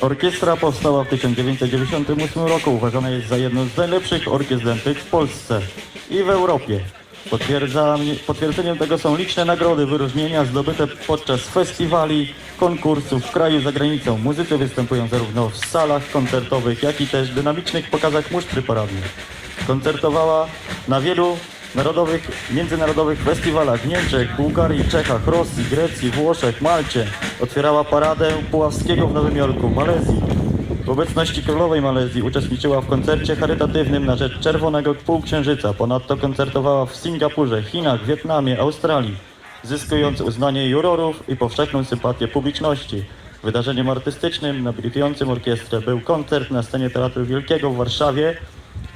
Orkiestra powstała w 1998 roku. Uważana jest za jedną z najlepszych orkiestr w Polsce i w Europie. Potwierdzeniem tego są liczne nagrody, wyróżnienia zdobyte podczas festiwali, konkursów w kraju i za granicą. Muzycy występują zarówno w salach koncertowych, jak i też dynamicznych pokazach musztry paradnych. Koncertowała na wielu narodowych, międzynarodowych festiwalach w Niemczech, Bułgarii, Czechach, Rosji, Grecji, Włoszech, Malcie. Otwierała paradę Puławskiego w Nowym Jorku, Malezji. W obecności królowej Malezji uczestniczyła w koncercie charytatywnym na rzecz Czerwonego Półksiężyca. Ponadto koncertowała w Singapurze, Chinach, Wietnamie, Australii, zyskując uznanie jurorów i powszechną sympatię publiczności. Wydarzeniem artystycznym nabilitującym orkiestrę był koncert na scenie Teatru Wielkiego w Warszawie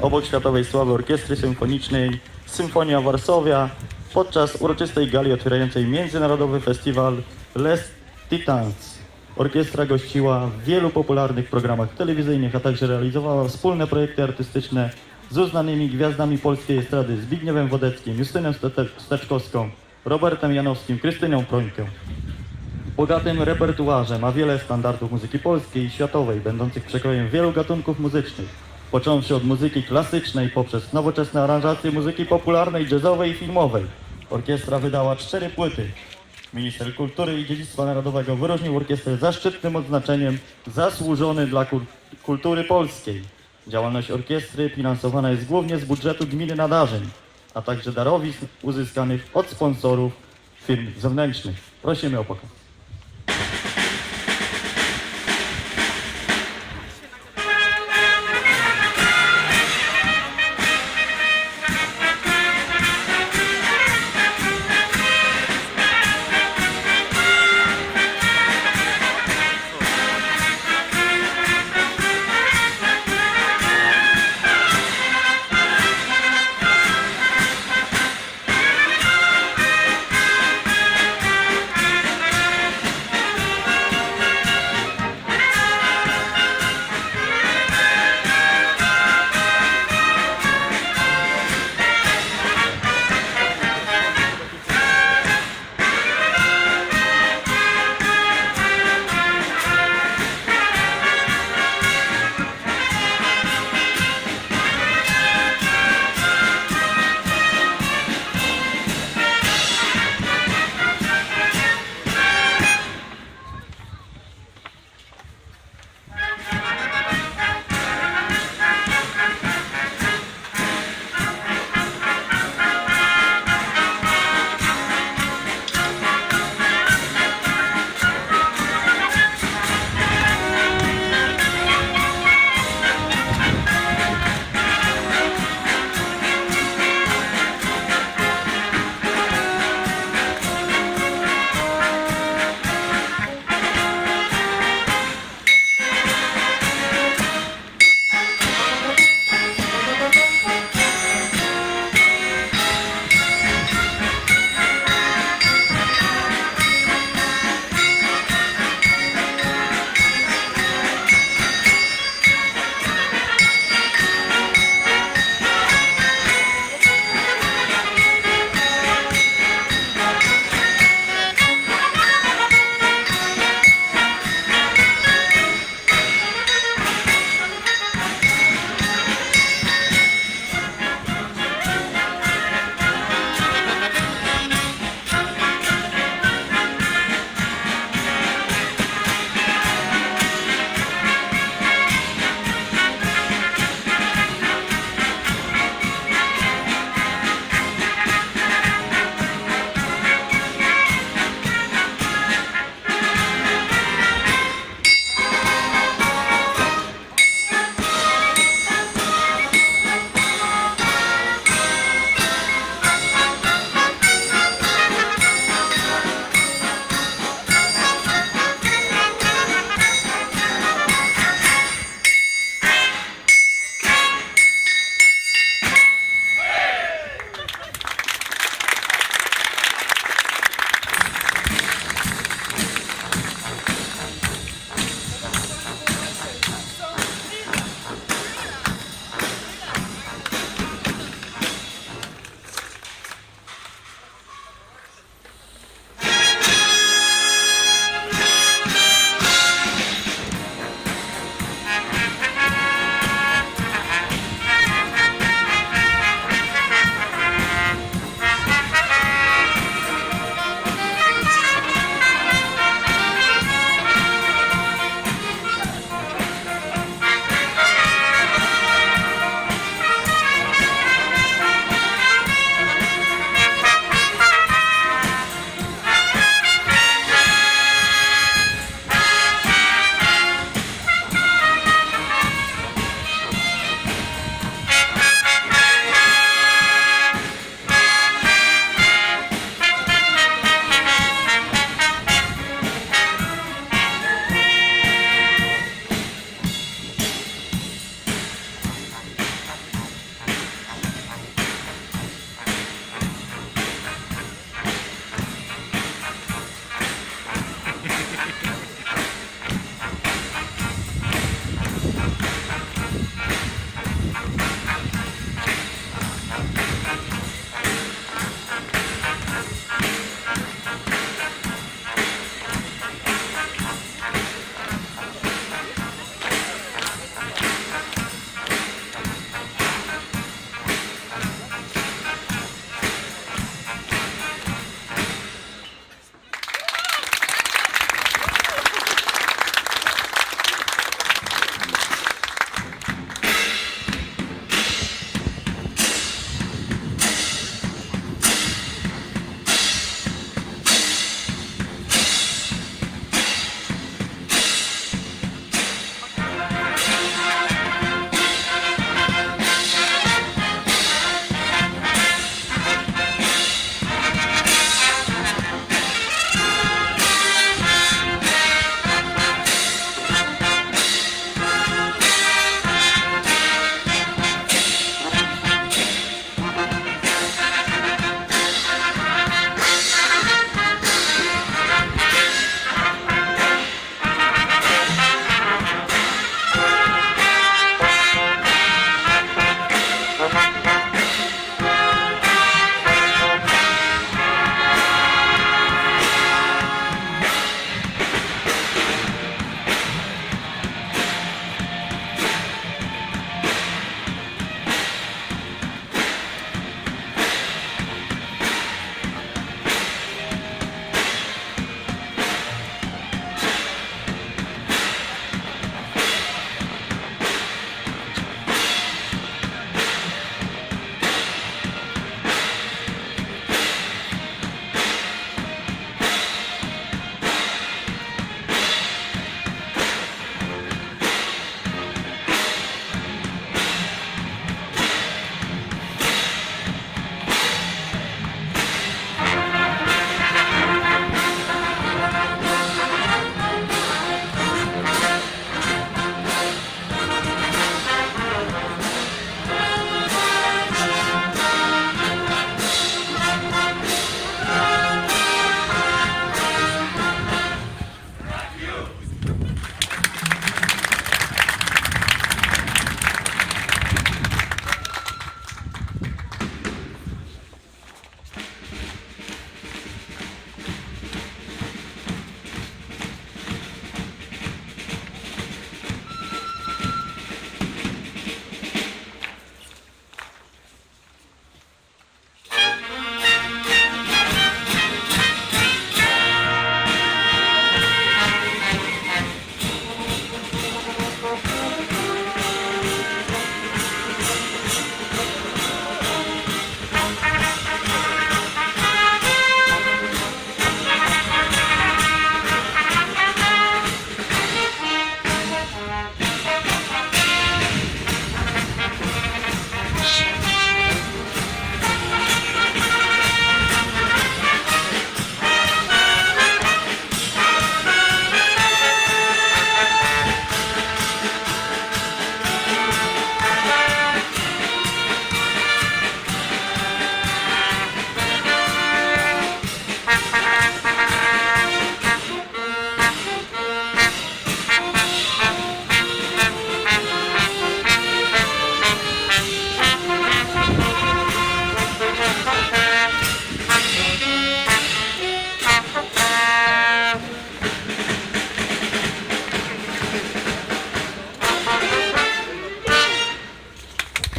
obok światowej sławy orkiestry symfonicznej Symfonia Warszawia podczas uroczystej gali otwierającej międzynarodowy festiwal Les Titans. Orkiestra gościła w wielu popularnych programach telewizyjnych, a także realizowała wspólne projekty artystyczne z uznanymi gwiazdami polskiej estrady Zbigniewem Wodeckim, Justyną Steczkowską, Robertem Janowskim, Krystyną Prońkę. Bogatym repertuarze ma wiele standardów muzyki polskiej i światowej, będących przekrojem wielu gatunków muzycznych, począwszy od muzyki klasycznej poprzez nowoczesne aranżacje muzyki popularnej, jazzowej i filmowej. Orkiestra wydała cztery płyty. Minister Kultury i Dziedzictwa Narodowego wyróżnił orkiestrę zaszczytnym odznaczeniem zasłużony dla kul- kultury polskiej. Działalność orkiestry finansowana jest głównie z budżetu gminy nadarzeń, a także darowizn uzyskanych od sponsorów firm zewnętrznych. Prosimy o pokaz.